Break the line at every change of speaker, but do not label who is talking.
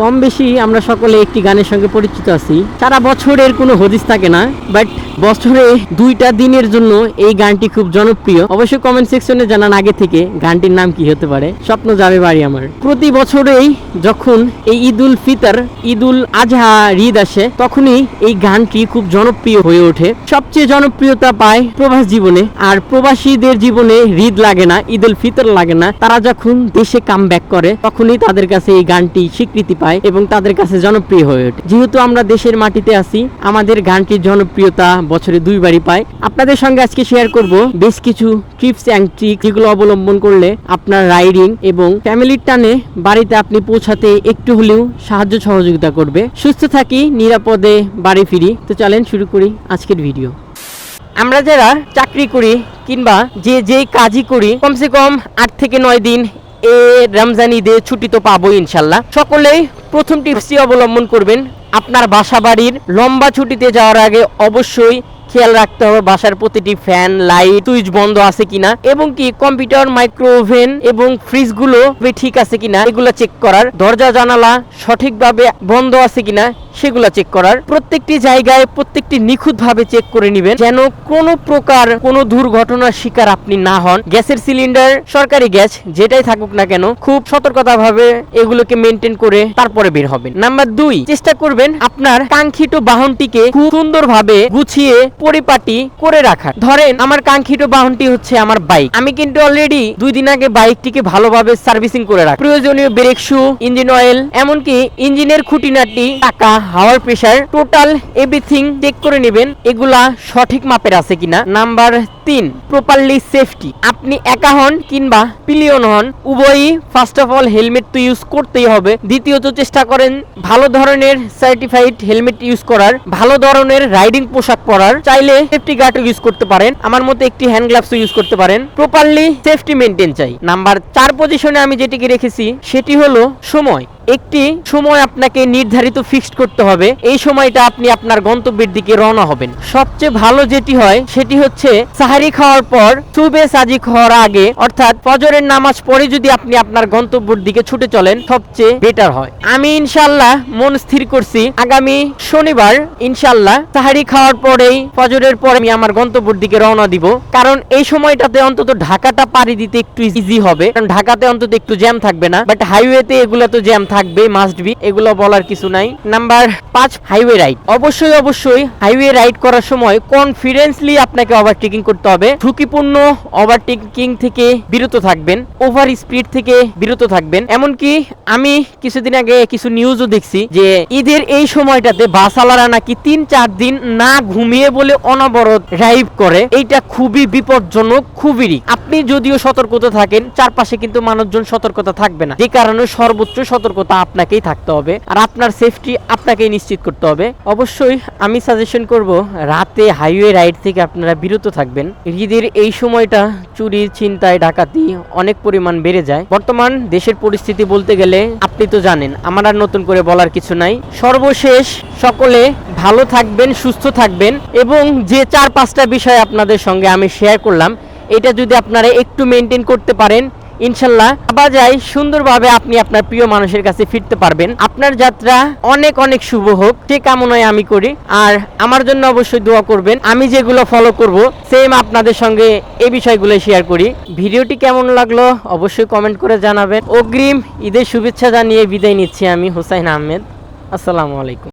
কম বেশি আমরা সকলে একটি গানের সঙ্গে পরিচিত আছি। সারা বছরের কোনো হদিস থাকে না বাট বছরে দুইটা দিনের জন্য এই গানটি খুব জনপ্রিয়। অবশ্যই কমেন্ট সেকশনে জানান আগে থেকে গানটির নাম কি হতে পারে। স্বপ্ন যাবে বাড়ি আমার। প্রতি বছরেই যখন এই ঈদ উল ফিতর ঈদ উল আজহা ঈদ আসে, তখনই এই গানটি খুব জনপ্রিয় হয়ে ওঠে। সবচেয়ে জনপ্রিয়তা পায় প্রবাস জীবনে। আর প্রবাসীদের জীবনে ঈদ লাগে না ঈদ উল ফিতর লাগে না। তারা যখন দেশে কাম ব্যাক করে, তখনই তাদের কাছে এই গানটি স্বীকৃতি পায় এবং তাদের কাছে জনপ্রিয় হয়ে ওঠে। যেহেতু আমরা দেশের মাটিতে আছি, আমাদের গানটির জনপ্রিয়তা বছরে দুইবারই পায়। আপনাদের সঙ্গে আজকে শেয়ার করব বেশ কিছু টিপস অ্যান্ড ট্রিক যেগুলো অবলম্বন করলে আপনার রাইডিং এবং ফ্যামিলির টানে বাড়িতে আপনি পৌঁছাতে একটু হলেও সাহায্য সহযোগিতা করবে। সুস্থ থাকি, নিরাপদে বাড়ি ফিরি। তো চলেন শুরু করি আজকের ভিডিও আমরা যারা চাকরি করি কিংবা যে যেই কাজই করি, কমসে কম আট থেকে নয় দিন এ রমজান ঈদে ছুটি তো পাবো ইনশাল্লাহ। সকলেই প্রথম টিপসটি অবলম্বন করবেন। আপনার বাসা বাড়ির লম্বা ছুটিতে যাওয়ার আগে অবশ্যই খেয়াল রাখতে হবে বাসার প্রতিটি ফ্যান, লাইট, সুইচ বন্ধ আছে কিনা এবং কি কম্পিউটার মাইক্রো ওভেন এবং ফ্রিজগুলো ঠিক আছে কিনা এগুলো চেক করার, দরজা, জানালা সঠিকভাবে বন্ধ আছে কিনা সেগুলো চেক করার। প্রত্যেকটি জায়গায় প্রত্যেকটি নিখুঁত ভাবে চেক করে নেবেন যেন কোনো প্রকার কোনো দুর্ঘটনার শিকার আপনি না হন। গ্যাসের সিলিন্ডার, সরকারি গ্যাস, যেটাই থাকুক না কেন, খুব সতর্কতা ভাবে এগুলোকে মেনটেন করে তারপরে বের হবেন। নাম্বার দুই, চেষ্টা করবেন আপনার কাঙ্ক্ষিত বাহনটিকে খুব সুন্দরভাবে গুছিয়ে পরিপাটি করে রাখা ধরেন, আমার কাঙ্ক্ষিত বাহনটি হচ্ছে আমার বাইক। আমি কিন্তু অলরেডি দুই দিন আগে বাইকটিকে ভালোভাবে সার্ভিসিং করে রাখ। প্রয়োজনীয় ব্রেক শু ইঞ্জিন অয়েল এমনকি ইঞ্জিনের খুঁটিনাটি, টাকা, হাওয়ার প্রেসার টোটাল এভরিথিং চেক করে নেবেন, এগুলা সঠিক মাপের আছে কিনা। নাম্বার তিন প্রপারলি সেফটি আপনি একা হন কিংবা পিলিয়ন হন, উভয়ই ফার্স্ট অফ অল হেলমেট তো ইউজ করতেই হবে। দ্বিতীয়ত চেষ্টা করেন ভালো ধরনের সার্টিফাইড হেলমেট ইউজ করার, ভালো ধরনের রাইডিং পোশাক পরার। চাইলে সেফটি গার্ড ইউজ করতে পারেন। আমার মতো একটি হ্যান্ড গ্লাভস ইউজ করতে পারেন। প্রপারলি সেফটি মেনটেন চাই। নাম্বার চার পজিশনে আমি যেটিকে রেখেছি, সেটি হলো সময়। একটি সময় আপনাকে নির্ধারিত ফিক্সড করতে হবে। এই সময়টা আপনি আপনার গন্তব্যের দিকে রওনা হবেন। সবচেয়ে ভালো যেটি হয়, সেটি হচ্ছে সাহারি খাওয়ার পর, সুবে সাজি খাওয়ার আগে, অর্থাৎ ফজরের নামাজ পড়ে যদি আপনি আপনার গন্তব্যের দিকে ছুটে চলেন, সবচেয়ে বেটার হয়। আমি ইনশাল্লাহ মন স্থির করছি। আগামী শনিবার ইনশাল্লাহ সাহারি খাওয়ার পরেই, ফজরের পরে আমি আমার গন্তব্যের দিকে রওনা দিব। কারণ এই সময়টাতে অন্তত ঢাকাটা পাড়ি দিতে একটু ইজি হবে। কারণ ঢাকাতে অন্তত একটু জ্যাম থাকবে না। বাট হাইওয়েতে এগুলো তো জ্যাম থাকবে মাস্ট বি এগুলো বলার কিছু নাই। নাম্বার পাঁচ হাইওয়ে রাইড অবশ্যই অবশ্যই হাইওয়ে রাইড করার সময় কনফিডেন্সলি আপনাকে ওভারটেকিং করতে হবে। ঝুঁকিপূর্ণ ওভারটেকিং থেকে বিরত থাকবেন ওভার স্পিড থেকে বিরত থাকবেন। এমনকি আমি কিছুদিন আগে কিছু নিউজও দেখছি যে ঈদের এই সময়টাতে বাসালারা নাকি তিন, চার দিন না ঘুমিয়ে বলে অনবরত ড্রাইভ করে। এইটা খুবই বিপজ্জনক, খুবই। আপনি যদিও সতর্কতা থাকেন, চারপাশে কিন্তু মানুষজন সতর্কতা থাকবে না। যে কারণে সর্বোচ্চ সতর্কতা আপনাকেই থাকতে হবে আর আপনার সেফটি আপনাকেই নিশ্চিত করতে হবে। অবশ্যই আমি সাজেশন করব, রাতে হাইওয়ে রাইড থেকে আপনারা বিরত থাকবেন। ঈদের এই সময়টা চুরি ছিনতাই, ডাকাতি অনেক পরিমাণ বেড়ে যায়। বর্তমান দেশের পরিস্থিতি বলতে গেলে আপনি তো জানেন, আমার আর নতুন করে বলার কিছু নাই। সর্বশেষ সকলে ভালো থাকবেন, সুস্থ থাকবেন এবং যে চার পাঁচটা বিষয় আপনাদের সঙ্গে আমি শেয়ার করলাম এটা যদি আপনারা একটু মেনটেন করতে পারেন, ইনশাল্লাহ যাই, সুন্দরভাবে আপনি আপনার প্রিয় মানুষের কাছে ফিরতে পারবেন। আপনার যাত্রা অনেক অনেক শুভ হোক সে কামনায় আমি করি। আর আমার জন্য অবশ্যই দোয়া করবেন। আমি যেগুলো ফলো করব সেম আপনাদের সঙ্গে এই বিষয়গুলো শেয়ার করি। ভিডিওটি কেমন লাগল অবশ্যই কমেন্ট করে জানাবেন। অগ্রিম ঈদের শুভেচ্ছা জানিয়ে বিদায় নিচ্ছি আমি, হুসাইন আহমেদ। আসসালামু আলাইকুম।